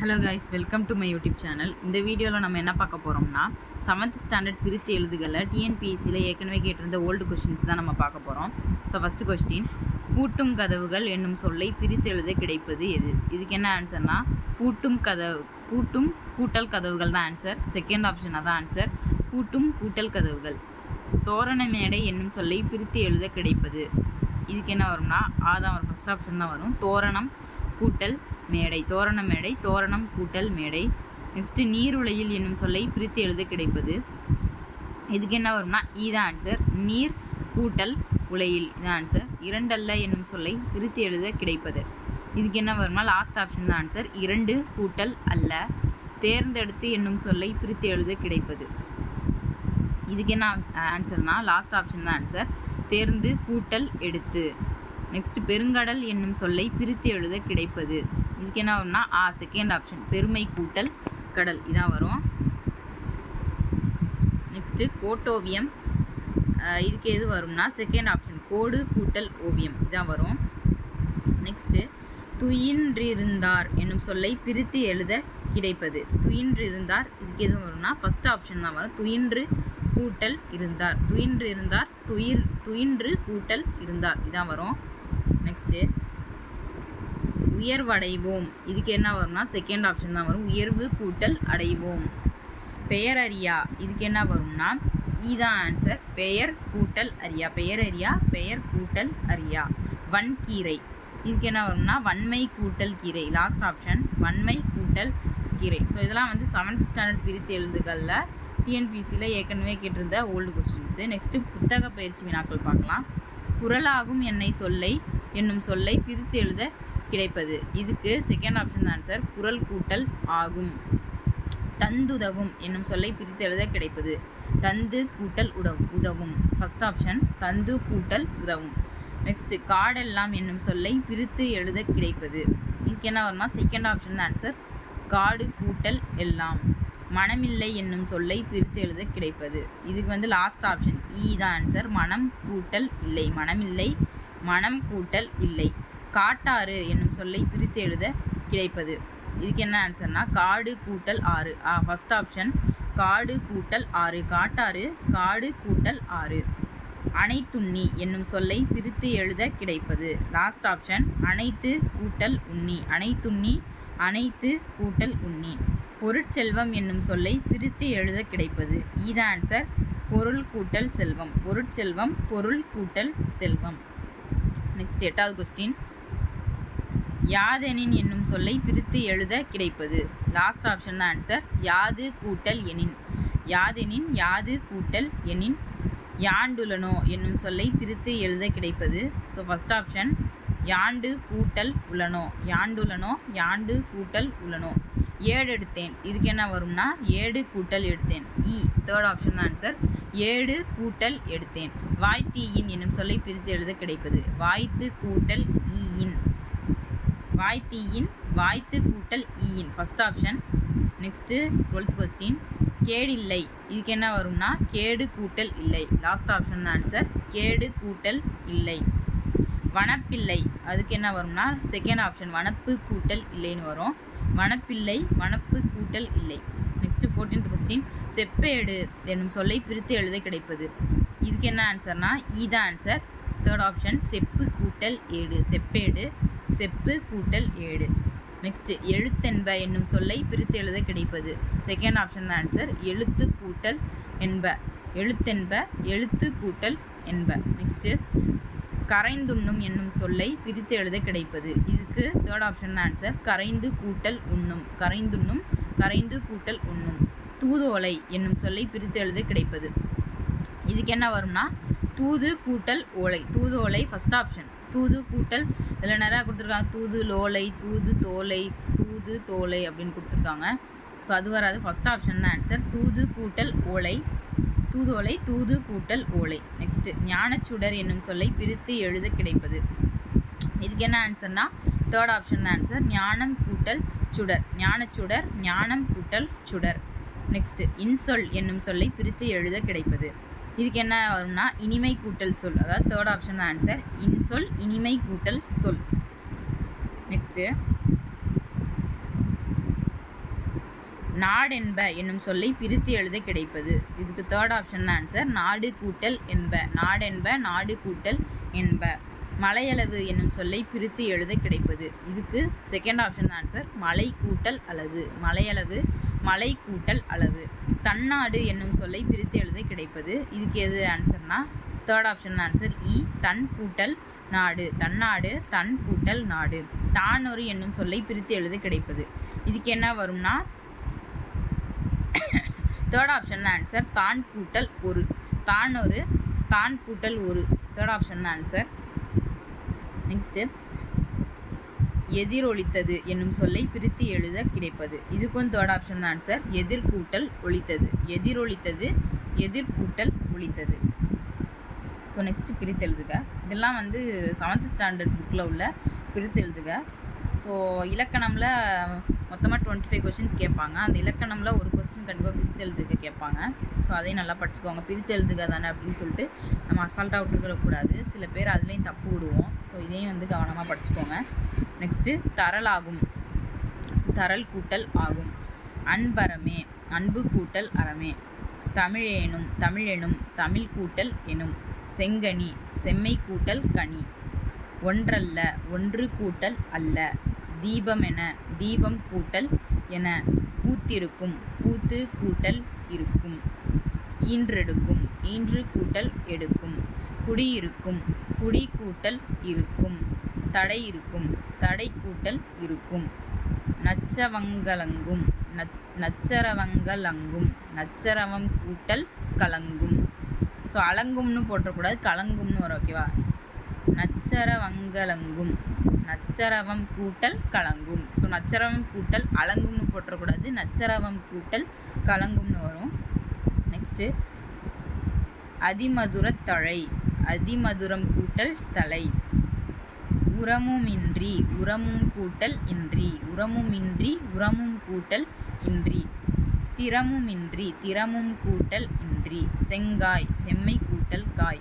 Hello guys welcome to my YouTube channel இந்த வீடியோவில் நம்ம என்ன பார்க்க போகிறோம்னா செவன்த் ஸ்டாண்டர்ட் பிரித்து எழுதுகளை டிஎன்பிஎஸ்சியில் ஏற்கனவே கேட்டிருந்த ஓல்டு கொஷின்ஸ் தான் நம்ம பார்க்க போகிறோம் ஸோ ஃபஸ்ட்டு கொஸ்டின் பூட்டும் கதவுகள் என்னும் சொல்லை பிரித்து எழுத கிடைப்பது எது? இதுக்கு என்ன ஆன்சர்னா பூட்டும் கதவு பூட்டும் கூட்டல் கதவுகள் தான் ஆன்சர் செகண்ட் ஆப்ஷனாக தான் ஆன்சர் பூட்டும் கூட்டல் கதவுகள். தோரண மேடை என்னும் சொல்லை பிரித்து எழுத கிடைப்பது. இதுக்கு என்ன வரும்னா ஆதான் ஒரு வரும். ஃபஸ்ட் ஆப்ஷன் தான் வரும். தோரணம் கூட்டல் மேடை தோரண மேடை தோரணம் கூட்டல் மேடை. நெக்ஸ்ட்டு நீருலையில் என்னும் சொல்லை பிரித்து எழுத கிடைப்பது. இதுக்கு என்ன வரும்னா e இதான் ஆன்சர் நீர் கூட்டல் உலையில் இதான் ஆன்சர் இரண்டல்ல என்னும் சொல்லை பிரித்து எழுத கிடைப்பது. இதுக்கு என்ன வரும்னா லாஸ்ட் ஆப்ஷன் தான் ஆன்சர் இரண்டு கூட்டல் அல்ல. தேர்ந்தெடுத்து என்னும் சொல்லை பிரித்து எழுத கிடைப்பது. இதுக்கு என்ன ஆன்சர்னா லாஸ்ட் ஆப்ஷன் தான் ஆன்சர் தேர்ந்து கூட்டல் எடுத்து. நெக்ஸ்ட் பெருங்கடல் என்னும் சொல்லை பிரித்து எழுத கிடைப்பது. இதுக்கு என்ன வரும்னா ஆ செகண்ட் ஆப்ஷன் பெருமை கூட்டல் கடல். இதான் வரும். நெக்ஸ்ட்டு கோட்டோவியம் இதுக்கு எது வரும்னா செகண்ட் ஆப்ஷன் கோடு கூட்டல் ஓவியம். இதான் வரும். நெக்ஸ்ட்டு துயின்றிருந்தார் என்னும் சொல்லை பிரித்து எழுத கிடைப்பது. துயின்றிருந்தார் இதுக்கு எது வரும்னா ஃபஸ்ட் ஆப்ஷன் தான் வரும். துயின்று கூட்டல் இருந்தார். துயின்று இருந்தார் துயிர் துயின்று கூட்டல் இருந்தார். இதான் வரும். நெக்ஸ்ட்டு உயர்வடைவோம். இதுக்கு என்ன வரும்னா செகண்ட் ஆப்ஷன் தான் வரும். உயர்வு கூட்டல் அடைவோம். பெயர் அறியா. இதுக்கு என்ன வரும்னா e இதான் ஆன்சர் பெயர் கூட்டல் அறியா. பெயர் அறியா பெயர் கூட்டல் அறியா. வன்கீரை. இதுக்கு என்ன வரும்னா வன்மை கூட்டல் கீரை. லாஸ்ட் ஆப்ஷன் வன்மை கூட்டல் கீரை. ஸோ இதெல்லாம் வந்து செவன்த் ஸ்டாண்டர்ட் பிரித்து எழுதுகளில் டிஎன்பிசியில் ஏற்கனவே கேட்டிருந்த ஓல்டு கொஸ்டின்ஸு நெக்ஸ்ட்டு புத்தக பயிற்சி வினாக்கள் பார்க்கலாம். குரலாகும் என்னை சொல்லை என்னும் சொல்லை பிரித்து எழுத கிடைப்பது. இதுக்கு செகண்ட் ஆப்ஷன் ஆன்சர் குரல் கூட்டல் ஆகும். தந்துதவும் என்னும் சொல்லை பிரித்து எழுத கிடைப்பது. தந்து கூட்டல் உதவும் உதவும். ஃபஸ்ட் ஆப்ஷன் தந்து கூட்டல் உதவும். நெக்ஸ்ட் காடெல்லாம் என்னும் சொல்லை பிரித்து எழுத கிடைப்பது. இதுக்கு என்ன வருமா செகண்ட் ஆப்ஷன் ஆன்சர் காடு கூட்டல் எல்லாம். மனமில்லை என்னும் சொல்லை பிரித்து எழுத கிடைப்பது. இதுக்கு வந்து லாஸ்ட் ஆப்ஷன் இ தான் ஆன்சர் மனம் கூட்டல் இல்லை. மனமில்லை மனம் கூட்டல் இல்லை. காட்டாறு என்னும் சொல்லை பிரித்து எழுத கிடைப்பது. இதுக்கு என்ன ஆன்சர்னா காடு கூட்டல் ஆறு. ஃபஸ்ட் ஆப்ஷன் காடு கூட்டல் ஆறு. காட்டாறு காடு கூட்டல் ஆறு. அனைத்துண்ணி என்னும் சொல்லை பிரித்து எழுத கிடைப்பது. லாஸ்ட் ஆப்ஷன் அனைத்து கூட்டல் உண்ணி. அனைத்துண்ணி அனைத்து கூட்டல் உண்ணி. பொருட்செல்வம் என்னும் சொல்லை பிரித்து எழுத கிடைப்பது. இது ஆன்சர் பொருள் கூட்டல் செல்வம். பொருட்செல்வம் பொருள் கூட்டல் செல்வம். நெக்ஸ்ட் எட்டாவது கொஸ்டின் யாதெனின் என்னும் சொல்லை பிரித்து எழுத கிடைப்பது. லாஸ்ட் ஆப்ஷன் தான் ஆன்சர் யாது கூட்டல் எனின். யாதெனின் யாது கூட்டல் எனின். யாண்டுலனோ என்னும் சொல்லை பிரித்து எழுத கிடைப்பது. ஸோ ஃபஸ்ட் ஆப்ஷன் யாண்டு கூட்டல் உலனோ. யாண்டுலனோ யாண்டு கூட்டல் உலனோ. ஏடு எடுத்தேன். இதுக்கு என்ன வரும்னா ஏடு கூட்டல் எடுத்தேன். இ தேர்ட் ஆப்ஷன் ஆன்சர் ஏடு கூட்டல் எடுத்தேன். வாய்த்தீயின் என்னும் சொல்லை பிரித்து எழுத கிடைப்பது. வாய்த்து கூட்டல் ஈயின். வாய்த்தீயின் வாய்த்து கூட்டல் ஈயின். First option next twelfth question இல்லை. இதுக்கு என்ன வரும்னா கேடு கூட்டல் இல்லை. லாஸ்ட் ஆப்ஷன் ஆன்சர் கேடு கூட்டல் இல்லை. வனப்பில்லை. அதுக்கு என்ன வரும்னா செகண்ட் ஆப்ஷன் வனப்பு கூட்டல் இல்லைன்னு வரும். வனப்பில்லை வனப்பு கூட்டல் இல்லை. நெக்ஸ்ட்டு ஃபோர்டீன்த் கொஸ்டின் செப்பேடு என்னும் சொல்லை பிரித்து எழுத கிடைப்பது. இதுக்கு என்ன ஆன்சர்னா இதான் ஆன்சர் தேர்ட் ஆப்ஷன் செப்பு கூட்டல் ஏடு. செப்பேடு. செப்பு கூட்டல் ஏழு. நெக்ஸ்ட் எழுத்தென்ப என்னும் சொல்லை பிரித்து எழுத கிடைப்பது. செகண்ட் ஆப்ஷன் ஆன்சர் எழுத்து கூட்டல் என்ப. எழுத்தென்ப எழுத்து கூட்டல் என்ப. நெக்ஸ்ட்டு கரைந்துண்ணும் என்னும் சொல்லை பிரித்து எழுத கிடைப்பது. இதுக்கு தேர்ட் ஆப்ஷன் ஆன்சர் கரைந்து கூட்டல் உண்ணும். கரைந்துண்ணும் கரைந்து கூட்டல் உண்ணும். தூதோலை என்னும் சொல்லை பிரித்து எழுத கிடைப்பது. இதுக்கு என்ன வரும்னா தூது கூட்டல் ஓலை. தூது ஓலை ஃபஸ்ட் ஆப்ஷன் தூது கூட்டல் இதில் நிறையா கொடுத்துருக்காங்க. தூது லோலை தூது தோலை தூது தோலை அப்படின்னு கொடுத்துருக்காங்க. ஸோ அது வராது. ஃபஸ்ட் ஆப்ஷன் தான் ஆன்சர் தூது கூட்டல் ஓலை. தூது ஓலை தூது கூட்டல் ஓலை. நெக்ஸ்ட்டு ஞானச்சுடர் என்னும் சொல்லை பிரித்து எழுத கிடைப்பது. இதுக்கு என்ன ஆன்சர்னா தேர்ட் ஆப்ஷன் தான் ஆன்சர் ஞானம் கூட்டல் சுடர். ஞானச்சுடர் ஞானம் கூட்டல் சுடர். நெக்ஸ்ட்டு இன்சொல் என்னும் சொல்லை பிரித்து எழுத கிடைப்பது. இதுக்கு என்ன வரும்னா இனிமை கூட்டல் சொல். அதாவது தேர்ட் ஆப்ஷன் ஆன்சர் இன்சொல் இனிமை கூட்டல் சொல். நெக்ஸ்ட்டு நாடென்ப என்னும் சொல்லை பிரித்து எழுத கிடைப்பது. இதுக்கு தேர்ட் ஆப்ஷன் ஆன்சர் நாடு கூட்டல் என்ப. நாடென்ப நாடு கூட்டல் என்ப. மலையளவு என்னும் சொல்லை பிரித்து எழுத கிடைப்பது. இதுக்கு செகண்ட் ஆப்ஷன் ஆன்சர் மலை கூட்டல் அளவு. மலையளவு மலை கூட்டல் அளவு. தன்னாடு என்னும் சொல்லை பிரித்து எழுத கிடைப்பது. இதுக்கு எது ஆன்சர்னா தேர்ட் ஆப்ஷன் ஆன்சர் இ தன் கூட்டல் நாடு. தன்னாடு தன் கூட்டல் நாடு. தானொரு என்னும் சொல்லை பிரித்து எழுத கிடைப்பது. இதுக்கு என்ன வரும்னா? தேர்ட் ஆப்ஷன் ஆன்சர் தான் கூட்டல் ஒரு. தான் ஒரு தான் கூட்டல் ஒரு. தேர்ட் ஆப்ஷன் ஆன்சர் நெக்ஸ்ட்டு எதிரொலித்தது என்னும் சொல்லை பிரித்து எழுத கிடைப்பது. இதுக்கும் தேர்ட் ஆப்ஷன் தான் ஆன்சர் எதிர்கூட்டல் ஒழித்தது. எதிரொலித்தது எதிர்கூட்டல் ஒழித்தது. ஸோ நெக்ஸ்ட் பிரித்து எழுதுக. இதெல்லாம் வந்து செவன்த் ஸ்டாண்டர்ட் புக்கில் உள்ள பிரித்து எழுதுக. ஸோ இலக்கணமில் மொத்தமாக டுவெண்ட்டி ஃபைவ் கொஷின்ஸ் கேட்பாங்க. அந்த இலக்கணமில் ஒரு கொஸ்டின் கண்டிப்பாக பிரித்து எழுதுக கேட்பாங்க. ஸோ அதையும் நல்லா படிச்சுக்கோங்க. பிரித்து எழுதுக தானே அப்படின்னு சொல்லிட்டு நம்ம அசால்ட்டாக விட்டுருக்கக்கூடாது சில பேர் அதுலேயும் தப்பு விடுவோம். ஸோ இதையும் வந்து கவனமாக படிச்சுக்கோங்க. நெக்ஸ்ட்டு தரலாகும். தரல் கூட்டல் ஆகும். அன்பரமே அன்பு கூட்டல் அறமே. தமிழேனும் தமிழெனும் தமிழ் கூட்டல் எனும். செங்கனி செம்மை கூட்டல் கனி. ஒன்றல்ல ஒன்று கூட்டல் அல்ல. தீபம் என தீபம் கூட்டல் என. பூத்திருக்கும் பூத்து கூட்டல் இருக்கும். ஈன்றெடுக்கும் ஈன்று கூட்டல் எடுக்கும். குடி இருக்கும் குடி கூட்டல் இருக்கும். தடை இருக்கும். தடை கூட்டல் இருக்கும். நச்சவங்கலங்கும் நச் நச்சரவங்கலங்கும் நச்சரவம் கூட்டல் கலங்கும். ஸோ அலங்கும்னு போட்டக்கூடாது கலங்கும்னு வரும் ஓகேவா நச்சரவங்கலங்கும் நச்சரவம் கூட்டல் கலங்கும். ஸோ நச்சரவம் கூட்டல் அலங்கும்னு போட்டக்கூடாது நச்சரவம் கூட்டல் கலங்கும்னு வரும். நெக்ஸ்ட்டு அதிமதுரத் தழை. அதிமதுரம் கூட்டல் தலை. உரமுமின்றி உரமும் கூட்டல் இன்றி. உரமுமின்றி உரமும் கூட்டல் இன்றி. திறமுமின்றி திறமும் கூட்டல் இன்றி. செங்காய் செம்மை கூட்டல் காய்.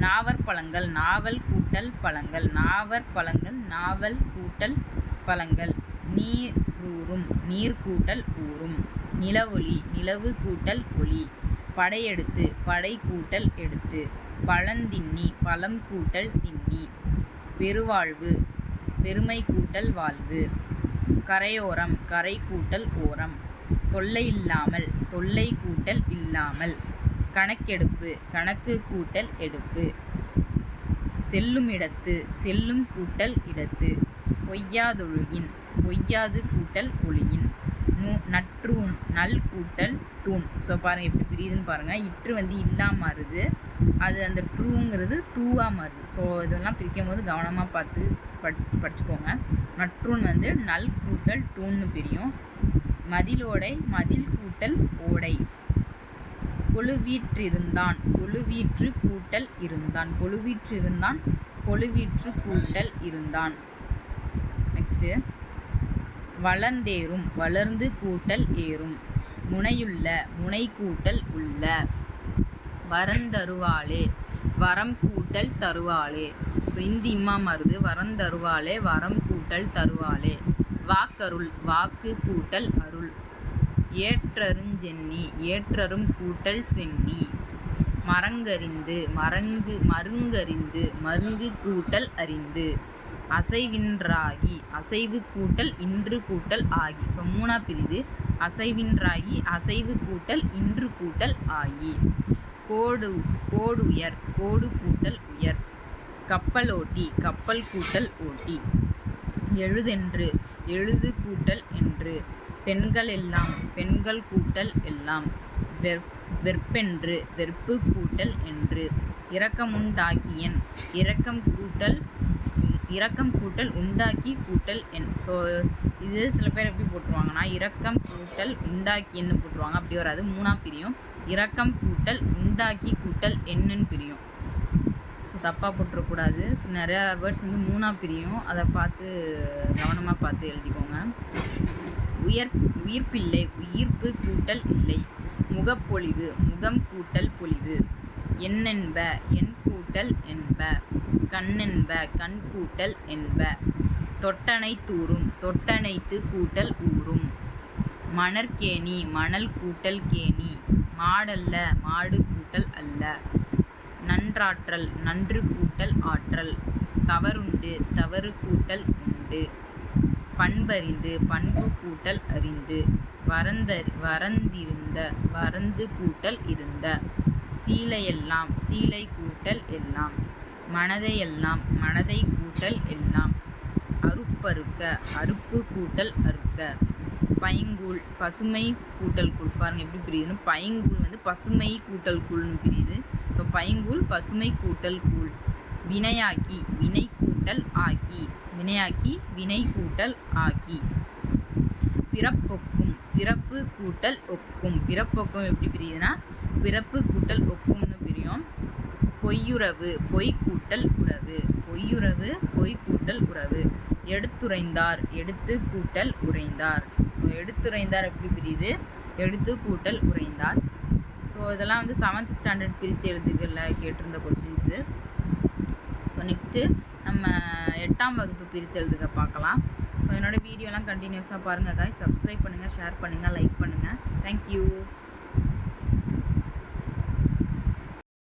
நாவற்பழங்கள் நாவல் கூட்டல் பழங்கள். நாவற்பழங்கள் நாவல் கூட்டல் பழங்கள். நீர் ஊறும் நீர் கூட்டல் ஊறும். நிலவொளி நிலவு கூட்டல் ஒளி. படையெடுத்து படை கூட்டல் எடுத்து. பழந்தின்னி பழம் கூட்டல் தின்னி பெருவாழ்வு பெருமை கூட்டல் வாழ்வு. கரையோரம் கரை கூட்டல் ஓரம். தொல்லை இல்லாமல் தொல்லை கூட்டல் இல்லாமல். கணக்கெடுப்பு கணக்கு கூட்டல் எடுப்பு. செல்லும் இடத்து செல்லும் கூட்டல் இடத்து. பொய்யாதொழுகின் பொய்யாது கூட்டல் ஒளியின். நூ நற்றூன் நல் கூட்டல் தூண். ஸோ பாருங்கள் எப்படி பிரியுதுன்னு பாருங்கள் இற்று வந்து இல்லாமல் மாறுது அது அந்த ட்ரூங்கிறது தூவாக மாறுது ஸோ இதெல்லாம் பிரிக்கும் போது கவனமாக பார்த்து படி படிச்சுக்கோங்க. நற்றூன் வந்து நல் கூட்டல் தூண்னு பிரியும். மதிலோடை மதில் கூட்டல் ஓடை. கொழுவீற்றிருந்தான் கொழுவீற்று கூட்டல் இருந்தான். கொழுவீற்றிருந்தான் கொழுவீற்று கூட்டல் இருந்தான். நெக்ஸ்ட்டு வளர்ந்தேறும் வளர்ந்து கூட்டல் ஏறும். முனையுள்ள முனை கூட்டல் உள்ள. வரந்தருவாளே வரம் கூட்டல் தருவாளே. ஸோ இந்த இம்மா மருது வரம் தருவாளே வரம் கூட்டல் தருவாளே. வாக்கருள் வாக்கு கூட்டல் அருள். ஏற்றருஞ்சென்னி ஏற்றரும் கூட்டல் சென்னி. மரங்கறிந்து மரங்கு மருங்கறிந்து மருங்கு கூட்டல் அறிந்து. அசைவின்றாகி அசைவு கூட்டல் இன்று கூட்டல் ஆகி. ஸோ மூணா பிரிது அசைவின்றாகி அசைவு கூட்டல் இன்று கூட்டல் ஆகி. கோடு கோடு உயர் கோடு கூட்டல் உயர். கப்பல் ஓட்டி கப்பல் கூட்டல் ஓட்டி. எழுதென்று எழுது கூட்டல் என்று. பெண்கள் எல்லாம் பெண்கள் கூட்டல் எல்லாம். வெற் வெற்பென்று வெறுப்பு கூட்டல் என்று. இரக்கமுண்டாக்கியன் இரக்கம் கூட்டல் இரக்கம் கூட்டல் உண்டாக்கி கூட்டல் என் ஸோ இது சில பேர் எப்படி போட்டுருவாங்கன்னா இரக்கம் கூட்டல் உண்டாக்கின்னு போட்டுருவாங்க. அப்படி வராது. மூணாம் பிரியும். இரக்கம் கூட்டல் உண்டாக்கி கூட்டல் என்னன்னு பிரியும். ஸோ தப்பாக போட்டுறக்கூடாது. ஸோ நிறையா வேர்ட்ஸ் வந்து மூணாக பிரியும். அதை பார்த்து கவனமாக பார்த்து எழுதிக்கோங்க. உயர் உயிர்ப்பில்லை உயிர்ப்பு கூட்டல் இல்லை. முகப்பொழிவு முகம் கூட்டல் பொழிவு. என்னென்ப எண் கூட்டல் என்ப. கண்ணென்ப கண் கூட்டல் என்ப. தொட்டனை தூறும் தொட்டனைத்து கூட்டல் ஊறும் மணற்கேணி மணல் கூட்டல் கேணி. மாடல்ல மாடு கூட்டல் அல்ல. நன்றாற்றல் நன்று கூட்டல் ஆற்றல். தவறுண்டு தவறு கூட்டல் உண்டு. பண்பறிந்து பண்பு கூட்டல் அறிந்து. வரந்தறி வரந்திருந்த வரந்து கூட்டல் இருந்த. சீலையெல்லாம் சீலை கூட்டல் எல்லாம். மனதையெல்லாம் மனதை கூட்டல் எல்லாம். அறுப்பறுக்க அறுப்பு கூட்டல் அறுக்க. பைங்கூழ் பசுமை கூட்டல் கூழ். பாருங்க எப்படி பிரியுதுன்னு பைங்கூழ் வந்து பசுமை கூட்டல் கூழ்னு பிரியுது. ஸோ பைங்கூழ் பசுமை கூட்டல் கூழ். வினையாக்கி வினை கூட்டல் ஆக்கி. வினையாக்கி வினை கூட்டல் ஆக்கி. பிறப்பொக்கும் பிறப்பு கூட்டல் ஒக்கும். பிறப்பொக்கும் எப்படி பிரியுதுன்னா பிறப்பு கூட்டல் ஒக்கும்னு பிரியும். பொய்யுறவு பொய் கூட்டல் உறவு. பொய்யுறவு பொய் கூட்டல் உறவு. எடுத்துரைந்தார் எடுத்து கூட்டல் உரைந்தார். ஸோ எடுத்துரைந்தார் எப்படி பிரியுது? எடுத்து கூட்டல் உரைந்தார். ஸோ இதெல்லாம் வந்து செவன்த் ஸ்டாண்டர்ட் பிரித்து எழுதுகளில் கேட்டிருந்த கொஸ்டின்ஸு ஸோ நெக்ஸ்ட்டு நம்ம எட்டாம் வகுப்பு பிரித்து எழுதுக பார்க்கலாம். ஸோ என்னோடய வீடியோலாம் கண்டினியூஸாக பாருங்கள் காய் சப்ஸ்கிரைப் பண்ணுங்கள் ஷேர் பண்ணுங்கள் லைக் பண்ணுங்கள் தேங்க்யூ